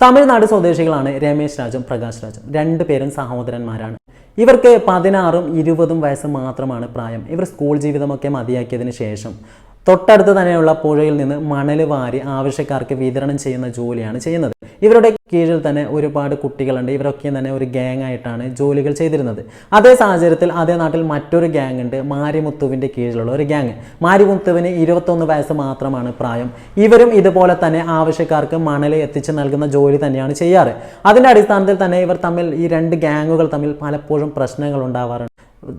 തമിഴ്നാട് സ്വദേശികളാണ് രമേശ് രാജും പ്രകാശ് രാജും. രണ്ട് പേരും സഹോദരന്മാരാണ്. ഇവർക്ക് പതിനാറും ഇരുപതും വയസ്സ് മാത്രമാണ് പ്രായം. ഇവർ സ്കൂൾ ജീവിതമൊക്കെ മതിയാക്കിയതിന് ശേഷം തൊട്ടടുത്ത് തന്നെയുള്ള പുഴയിൽ നിന്ന് മണൽ വാരി ആവശ്യക്കാർക്ക് വിതരണം ചെയ്യുന്ന ജോലിയാണ് ചെയ്യുന്നത്. ഇവരുടെ കീഴിൽ തന്നെ ഒരുപാട് കുട്ടികളുണ്ട്. ഇവരൊക്കെ തന്നെ ഒരു ഗ്യാങ് ആയിട്ടാണ് ജോലികൾ ചെയ്തിരുന്നത്. അതേ സാഹചര്യത്തിൽ അതേ നാട്ടിൽ മറ്റൊരു ഗ്യാങ് ഉണ്ട് മാരിമുത്തുവിന്റെ കീഴിലുള്ള ഒരു ഗ്യാങ് മാരിമുത്തുവിന് ഇരുപത്തൊന്ന് വയസ്സ് മാത്രമാണ് പ്രായം. ഇവരും ഇതുപോലെ തന്നെ ആവശ്യക്കാർക്ക് മണൽ എത്തിച്ച് നൽകുന്ന ജോലി തന്നെയാണ് ചെയ്യാറ്. അതിന്റെ അടിസ്ഥാനത്തിൽ തന്നെ ഇവർ തമ്മിൽ ഈ രണ്ട് ഗ്യാങ്ങുകൾ തമ്മിൽ പലപ്പോഴും പ്രശ്നങ്ങൾ ഉണ്ടാവാറുണ്ട്.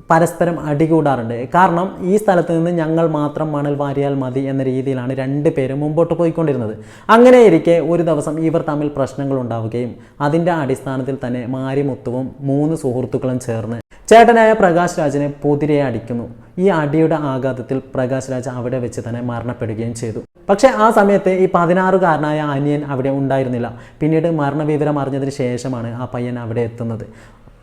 പരസ്പരം അടികൂടാറുണ്ട്. കാരണം ഈ സ്ഥലത്ത് നിന്ന് ഞങ്ങൾ മാത്രം മണൽ വാരിയാൽ മതി എന്ന രീതിയിലാണ് രണ്ട് പേരും മുമ്പോട്ട് പോയിക്കൊണ്ടിരുന്നത്. അങ്ങനെ ഇരിക്കെ ഒരു ദിവസം ഇവർ തമ്മിൽ പ്രശ്നങ്ങൾ ഉണ്ടാവുകയും അതിന്റെ അടിസ്ഥാനത്തിൽ തന്നെ മാരിമുത്തുവും മൂന്ന് സുഹൃത്തുക്കളും ചേർന്ന് ചേട്ടനായ പ്രകാശ് രാജിനെ പുതിരയെ അടിക്കുന്നു. ഈ അടിയുടെ ആഘാതത്തിൽ പ്രകാശ് രാജ് അവിടെ വെച്ച് തന്നെ മരണപ്പെടുകയും ചെയ്തു. പക്ഷേ ആ സമയത്ത് ഈ പതിനാറുകാരനായ അനിയൻ അവിടെ ഉണ്ടായിരുന്നില്ല. പിന്നീട് മരണവിവരം അറിഞ്ഞതിന് ശേഷമാണ് ആ പയ്യൻ അവിടെ എത്തുന്നത്.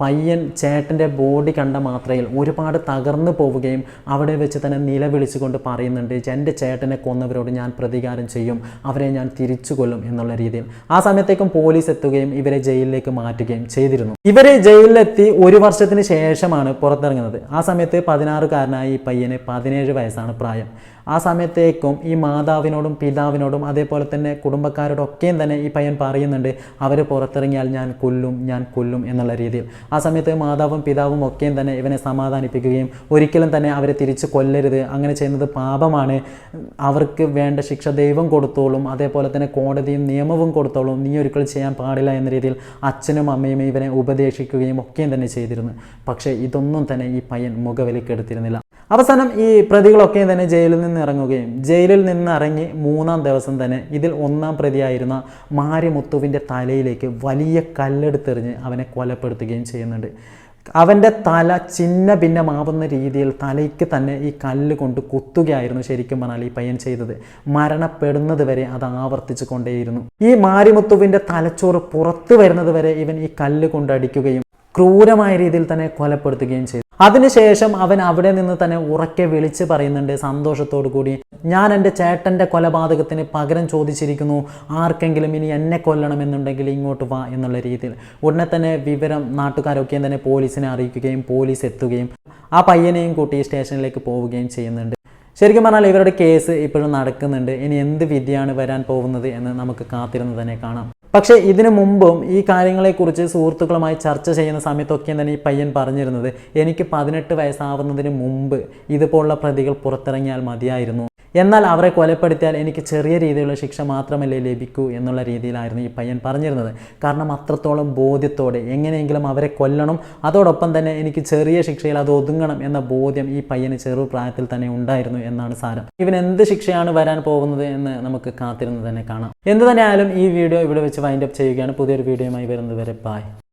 പയ്യൻ ചേട്ടന്റെ ബോഡി കണ്ട മാത്രയിൽ ഒരുപാട് തകർന്നു പോവുകയും അവിടെ വെച്ച് തന്നെ നിലവിളിച്ചുകൊണ്ട് പറയുന്നുണ്ട് എന്റെ ചേട്ടനെ കൊന്നവരോട് ഞാൻ പ്രതികാരം ചെയ്യും അവരെ ഞാൻ തിരിച്ചു കൊല്ലും എന്നുള്ള രീതിയിൽ. ആ സമയത്തേക്കും പോലീസ് എത്തുകയും ഇവരെ ജയിലിലേക്ക് മാറ്റുകയും ചെയ്തിരുന്നു. ഇവരെ ജയിലിലെത്തി ഒരു വർഷത്തിന് ശേഷമാണ് പുറത്തിറങ്ങുന്നത്. ആ സമയത്ത് പതിനാറുകാരനായ ഈ പയ്യന് പതിനേഴ് വയസ്സാണ് പ്രായം. ആ സമയത്തേക്കും ഈ മാതാവിനോടും പിതാവിനോടും അതേപോലെ തന്നെ കുടുംബക്കാരോടൊക്കെയും തന്നെ ഈ പയ്യൻ പറയുന്നുണ്ട് അവർ പുറത്തിറങ്ങിയാൽ ഞാൻ കൊല്ലും ഞാൻ കൊല്ലും എന്നുള്ള രീതിയിൽ. ആ സമയത്ത് മാതാവും പിതാവും ഒക്കെയും തന്നെ ഇവനെ സമാധാനിപ്പിക്കുകയും ഒരിക്കലും തന്നെ അവരെ തിരിച്ച് കൊല്ലരുത്. അങ്ങനെ ചെയ്യുന്നത് പാപമാണ്. അവർക്ക് വേണ്ട ശിക്ഷ ദൈവം കൊടുത്തോളും അതേപോലെ തന്നെ കോടതിയും നിയമവും കൊടുത്തോളും. നീ ഒരിക്കലും ചെയ്യാൻ പാടില്ല എന്ന രീതിയിൽ അച്ഛനും അമ്മയും ഇവനെ ഉപദേശിക്കുകയും ഒക്കെയും തന്നെ ചെയ്തിരുന്നു. പക്ഷേ ഇതൊന്നും തന്നെ ഈ പയ്യൻ മുഖവിലക്കെടുത്തിരുന്നില്ല അവസാനം ഈ പ്രതികളൊക്കെ തന്നെ ജയിലിൽ നിന്ന് ഇറങ്ങുകയും ജയിലിൽ നിന്ന് ഇറങ്ങി മൂന്നാം ദിവസം തന്നെ ഇതിൽ ഒന്നാം പ്രതിയായിരുന്ന മാരിമുത്തുവിന്റെ തലയിലേക്ക് വലിയ കല്ലെടുത്തെറിഞ്ഞ് അവനെ കൊലപ്പെടുത്തുകയും ചെയ്യുന്നുണ്ട്. അവന്റെ തല ചിന്ന ഭിന്നമാവുന്ന രീതിയിൽ തലയ്ക്ക് തന്നെ ഈ കല്ല് കൊണ്ട് കുത്തുകയായിരുന്നു ശരിക്കും പറഞ്ഞാൽ ഈ പയ്യൻ ചെയ്തത്. മരണപ്പെടുന്നത് വരെ അത് ആവർത്തിച്ചു കൊണ്ടേയിരുന്നു. ഈ മാരിമുത്തുവിന്റെ തലച്ചോറ് പുറത്തു വരുന്നത് വരെ ഇവൻ ഈ കല്ല് കൊണ്ട് അടിക്കുകയും ക്രൂരമായ രീതിയിൽ തന്നെ കൊലപ്പെടുത്തുകയും ചെയ്തു. അതിനുശേഷം അവൻ അവിടെ നിന്ന് തന്നെ ഉറക്കെ വിളിച്ച് പറയുന്നുണ്ട് സന്തോഷത്തോടു കൂടി. ഞാൻ എന്റെ ചേട്ടന്റെ കൊലപാതകത്തിന് പകരം ചോദിച്ചിരിക്കുന്നു. ആർക്കെങ്കിലും ഇനി എന്നെ കൊല്ലണമെന്നുണ്ടെങ്കിൽ ഇങ്ങോട്ട് വാ എന്നുള്ള രീതിയിൽ. ഉടനെ തന്നെ വിവരം നാട്ടുകാരൊക്കെ തന്നെ പോലീസിനെ അറിയിക്കുകയും പോലീസ് എത്തുകയും ആ പയ്യനെയും കൂട്ടി സ്റ്റേഷനിലേക്ക് പോവുകയും ചെയ്യുന്നുണ്ട്. ശരിക്കും പറഞ്ഞാൽ ഇവരുടെ കേസ് ഇപ്പോഴും നടക്കുന്നുണ്ട്. ഇനി എന്ത് വിധിയാണ് വരാൻ പോകുന്നത് എന്ന് നമുക്ക് കാത്തിരുന്ന് തന്നെ കാണാം. പക്ഷേ ഇതിനു മുമ്പും ഈ കാര്യങ്ങളെക്കുറിച്ച് സുഹൃത്തുക്കളുമായി ചർച്ച ചെയ്യുന്ന സമയത്തൊക്കെ തന്നെ ഈ പയ്യൻ പറഞ്ഞിരുന്നത് എനിക്ക് പതിനെട്ട് വയസ്സാവുന്നതിന് മുമ്പ് ഇതുപോലുള്ള പ്രതികൾ പുറത്തിറങ്ങിയാൽ മതിയായിരുന്നു. എന്നാൽ അവരെ കൊലപ്പെടുത്തിയാൽ എനിക്ക് ചെറിയ രീതിയിലുള്ള ശിക്ഷ മാത്രമല്ലേ ലഭിക്കൂ എന്നുള്ള രീതിയിലായിരുന്നു ഈ പയ്യൻ പറഞ്ഞിരുന്നത്. കാരണം അത്രത്തോളം ബോധ്യത്തോടെ എങ്ങനെയെങ്കിലും അവരെ കൊല്ലണം. അതോടൊപ്പം തന്നെ എനിക്ക് ചെറിയ ശിക്ഷയിൽ അത് ഒതുങ്ങണം എന്ന ബോധ്യം ഈ പയ്യന് ചെറുപ്രായത്തിൽ തന്നെ ഉണ്ടായിരുന്നു എന്നാണ് സാരം. ഇവൻ എന്ത് ശിക്ഷയാണ് വരാൻ പോകുന്നത് എന്ന് നമുക്ക് കാത്തിരുന്ന് തന്നെ കാണാം. എന്ത് തന്നെയായാലും ഈ വീഡിയോ ഇവിടെ വെച്ച് വൈൻഡപ്പ് ചെയ്യുകയാണ്. പുതിയൊരു വീഡിയോയുമായി വരുന്നത് വരെ ബായ്